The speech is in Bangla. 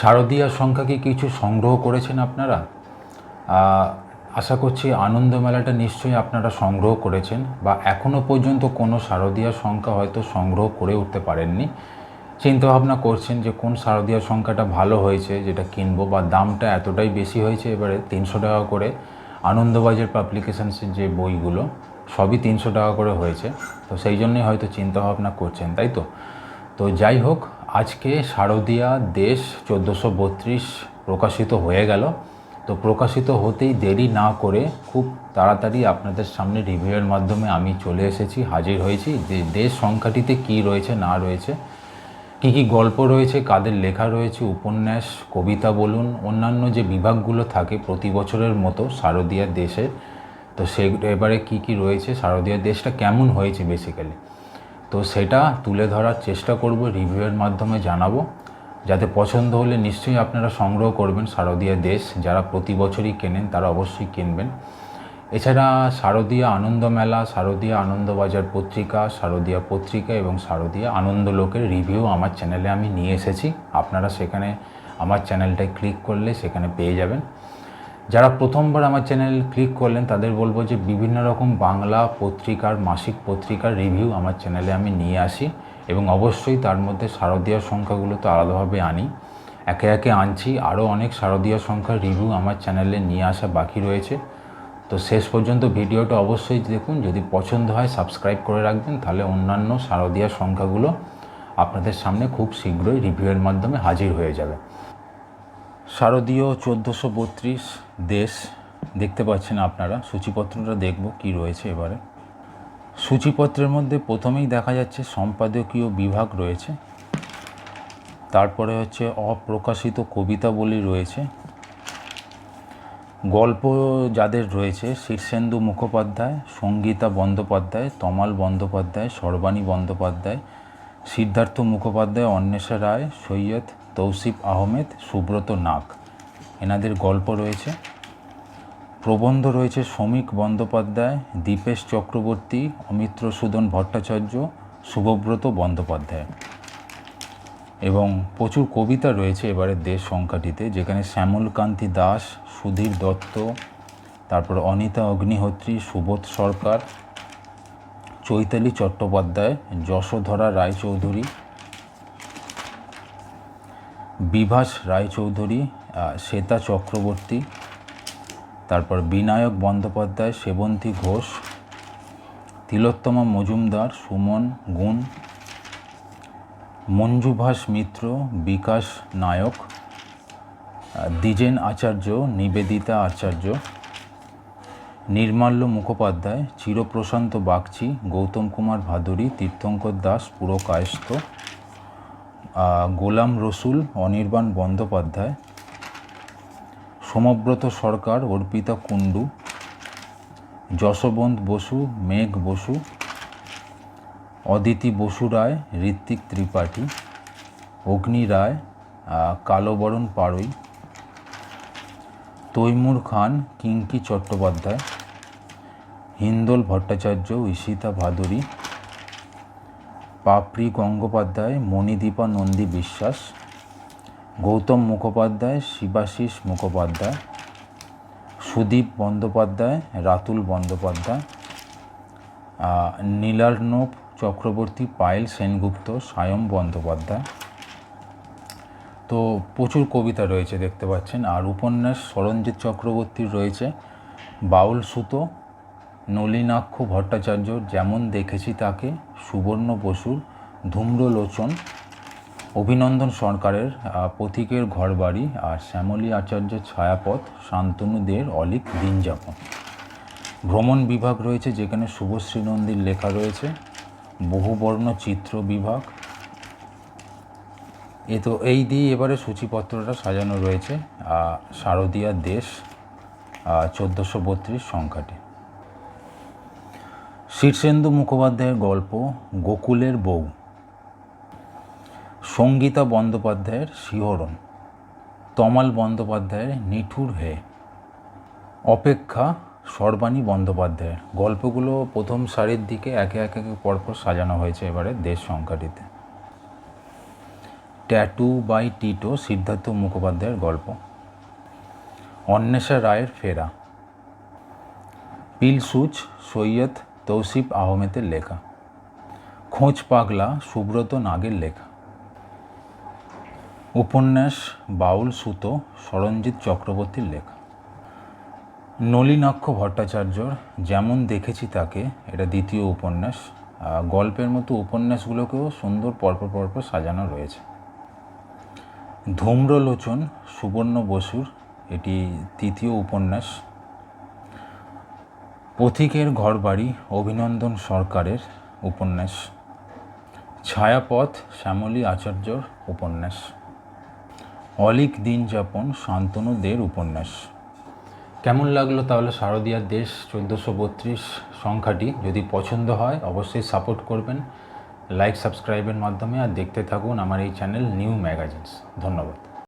শারদীয়ার সংখ্যা কি কিছু সংগ্রহ করেছেন আপনারা? আশা করছি আনন্দ মেলাটা নিশ্চয়ই আপনারা সংগ্রহ করেছেন বা এখনও পর্যন্ত কোনো শারদীয়ার সংখ্যা হয়তো সংগ্রহ করে উঠতে পারেননি। চিন্তা ভাবনা করছেন যে কোন শারদীয়ার সংখ্যাটা ভালো হয়েছে, যেটা কিনবো বা দামটা এতটাই বেশি হয়েছে এবারে তিনশো টাকা করে। আনন্দবাজার পাবলিকেশনসের যে বইগুলো, সবই তিনশো টাকা করে হয়েছে। তো সেই জন্যই হয়তো চিন্তা ভাবনা করছেন, তাই তো? তো যাই হোক আজকে শারদীয়া দেশ চোদ্দোশো বত্রিশ প্রকাশিত হয়ে গেল। তো প্রকাশিত হতেই দেরি না করে খুব তাড়াতাড়ি আপনাদের সামনে রিভিউয়ের মাধ্যমে আমি চলে এসেছি, হাজির হয়েছি। যে দেশ সংখ্যাটিতে কি রয়েছে, না রয়েছে, কী কী গল্প রয়েছে, কাদের লেখা রয়েছে, উপন্যাস, কবিতা বলুন, অন্যান্য যে বিভাগগুলো থাকে প্রতি বছরের মতো শারদীয়া দেশের, তো সে, এবারে কি কি রয়েছে, শারদীয়া দেশটা কেমন হয়েছে বেসিক্যালি তো সেটা তুলে ধরার চেষ্টা করব রিভিউয়ের মাধ্যমে জানাব। যাতে পছন্দ হলে নিশ্চয়ই আপনারা সংগ্রহ করবেন শারদীয়া দেশ। যারা প্রতি বছরই কেনেন, তারা অবশ্যই কিনবেন। এছাড়া শারদীয়া আনন্দ মেলা, শারদীয়া আনন্দবাজার পত্রিকা, শারদীয়া পত্রিকা এবং শারদীয়া আনন্দলোকের রিভিউ আমার চ্যানেলে আমি নিয়ে এসেছি। আপনারা সেখানে আমার চ্যানেলটায় ক্লিক করলে সেখানে পেয়ে যাবেন। যারা প্রথমবার আমার চ্যানেল ক্লিক করলেন, তাদের বলব যে বিভিন্ন রকম বাংলা পত্রিকার, মাসিক পত্রিকার রিভিউ আমার চ্যানেলে আমি নিয়ে আসি এবং অবশ্যই তার মধ্যে শারদীয়ার সংখ্যাগুলো তো আলাদাভাবে আনি। একে একে আনছি, আরও অনেক শারদীয় সংখ্যার রিভিউ আমার চ্যানেলে নিয়ে আসা বাকি রয়েছে। তো শেষ পর্যন্ত ভিডিওটা অবশ্যই দেখুন, যদি পছন্দ হয় সাবস্ক্রাইব করে রাখবেন, তাহলে অন্যান্য শারদীয়ার সংখ্যাগুলো আপনাদের সামনে খুব শীঘ্রই রিভিউয়ের মাধ্যমে হাজির হয়ে যাবে। শারদীয় চোদ্দোশো বত্রিশ দেশ, দেখতে পাচ্ছেন আপনারা, সূচিপত্রটা দেখব কি রয়েছে এবারে। সূচিপত্রের মধ্যে প্রথমেই দেখা যাচ্ছে সম্পাদকীয় বিভাগ রয়েছে, তারপরে হচ্ছে অপ্রকাশিত কবিতাবলী রয়েছে, গল্প যাদের রয়েছে, শীর্ষেন্দু মুখোপাধ্যায়, সঙ্গীতা বন্দ্যোপাধ্যায়, তমাল বন্দ্যোপাধ্যায়, সর্বাণী বন্দ্যোপাধ্যায়, সিদ্ধার্থ মুখোপাধ্যায়, অন্বেষা রায়, সৈয়দ তৌসিফ আহমেদ, সুব্রত নাগ। এনাদের গল্প রয়েছে। প্রবন্ধ রয়েছে শ্রমিক বন্দ্যোপাধ্যায়, দীপেশ চক্রবর্তী, অমিত্র সুদন ভট্টাচার্য, শুভব্রত বন্দ্যোপাধ্যায়। এবং প্রচুর কবিতা রয়েছে এবারে দেশ সংখ্যাটিতে, যেখানে শ্যামল কান্তি দাস, সুধীর দত্ত, তারপর অনিতা অগ্নিহোত্রী, সুবোধ সরকার, চৈতালি চট্টোপাধ্যায়, যশোধরা রায়চৌধুরী বিভাস রায়চৌধুরী শ্বেতা চক্রবর্তী, তারপর বিনায়ক বন্দ্যোপাধ্যায় সেবন্তী ঘোষ, তিলোত্তমা মজুমদার, সুমন গুণ, মঞ্জুভাস মিত্র, বিকাশ নায়ক দ্বিজেন আচার্য, নিবেদিতা আচার্য, নির্মাল্য মুখোপাধ্যায়, চিরপ্রশান্ত বাগচি, গৌতম কুমার ভাদুরী, তীর্থঙ্কর দাস, পুরকায়স্থ গোলাম রসুল অনির্বাণ বন্দ্যোপাধ্যায়, সমব্রত সরকার অর্পিতা কুণ্ডু, যশবন্ত বসু, মেঘ বসু, অদিতি বসু রায়, ঋত্বিক ত্রিপাঠী, অগ্নি রায় কালোবরণ পাড়ই, তৈমুর খান, কিঙ্কি চট্টোপাধ্যায়, হিন্দোল ভট্টাচার্য, ঈশিতা ভাদুরী পাপড়ি গঙ্গোপাধ্যায় মণিদীপা নন্দী বিশ্বাস গৌতম মুখোপাধ্যায় শিবাশিস মুখোপাধ্যায় সুদীপ বন্দ্যোপাধ্যায় রাতুল বন্দ্যোপাধ্যায় আহ, নীলার্ণব চক্রবর্তী পায়েল সেনগুপ্ত সায়ম বন্দ্যোপাধ্যায়। তো প্রচুর কবিতা রয়েছে দেখতে পাচ্ছেন আর উপন্যাস সরঞ্জিৎ চক্রবর্তীর রয়েছে বাউল সুতো নলিনাক্ষ ভট্টাচার্য যেমন দেখেছি তাকে, সুবর্ণ বসুর ধূম্রলোচন, অভিনন্দন সরকারের পথিকের ঘরবাড়ি আর শ্যামলী আচার্যের ছায়াপথ শান্তনু দের অলিক দিনযাপন ভ্রমণ বিভাগ রয়েছে যেখানে শুভশ্রী নন্দীর লেখা রয়েছে, বহুবর্ণ চিত্র বিভাগ। এ তো এই দিয়ে এবারে সূচিপত্রটা সাজানো রয়েছে শারদীয়া দেশ চোদ্দোশো বত্রিশ সংখ্যাটি। শীর্ষেন্দু মুখোপাধ্যায়ের গল্প গোকুলের বউ। সঙ্গীতা বন্দ্যোপাধ্যায়ের শিহরণ। তমাল বন্দ্যোপাধ্যায়ের নিঠুর হে। অপেক্ষা সর্বাণী বন্দ্যোপাধ্যায়ের। গল্পগুলো প্রথম সারির দিকে একে একে পরপর সাজানো হয়েছে এবারে দেশ সংখ্যাটিতে। ট্যাটু বাই টিটো সিদ্ধার্থ মুখোপাধ্যায়ের গল্প। অন্বেষা রায়ের ফেরা। পিলসুচ সৈয়দ তৌসিফ আহমেদের লেখা। খোঁজ পাগলা সুব্রত নাগের লেখা। উপন্যাস বাউল সুতো সরঞ্জিৎ চক্রবর্তীর লেখা। নলিনাক্ষ ভট্টাচার্যর যেমন দেখেছি তাকে, এটা দ্বিতীয় উপন্যাস। গল্পের মতো উপন্যাসগুলোকেও সুন্দর পরপর পরপর সাজানো রয়েছে। ধূম্রলোচন সুবর্ণ বসুর এটি তৃতীয় উপন্যাস। পথিকের ঘরবাড়ি অভিনন্দন সরকারের উপন্যাস। ছায়াপথ শ্যামলী আচার্যর উপন্যাস। অলিক দিন যাপন শান্তনু দের উপন্যাস। কেমন লাগল তাহলে শারদীয়ার দেশ চোদ্দোশো বত্রিশ সংখ্যাটি? যদি পছন্দ হয়, অবশ্যই সাপোর্ট করবেন লাইক সাবস্ক্রাইবের মাধ্যমে, আর দেখতে থাকুন আমার এই চ্যানেল নিউ ম্যাগাজিনস ধন্যবাদ।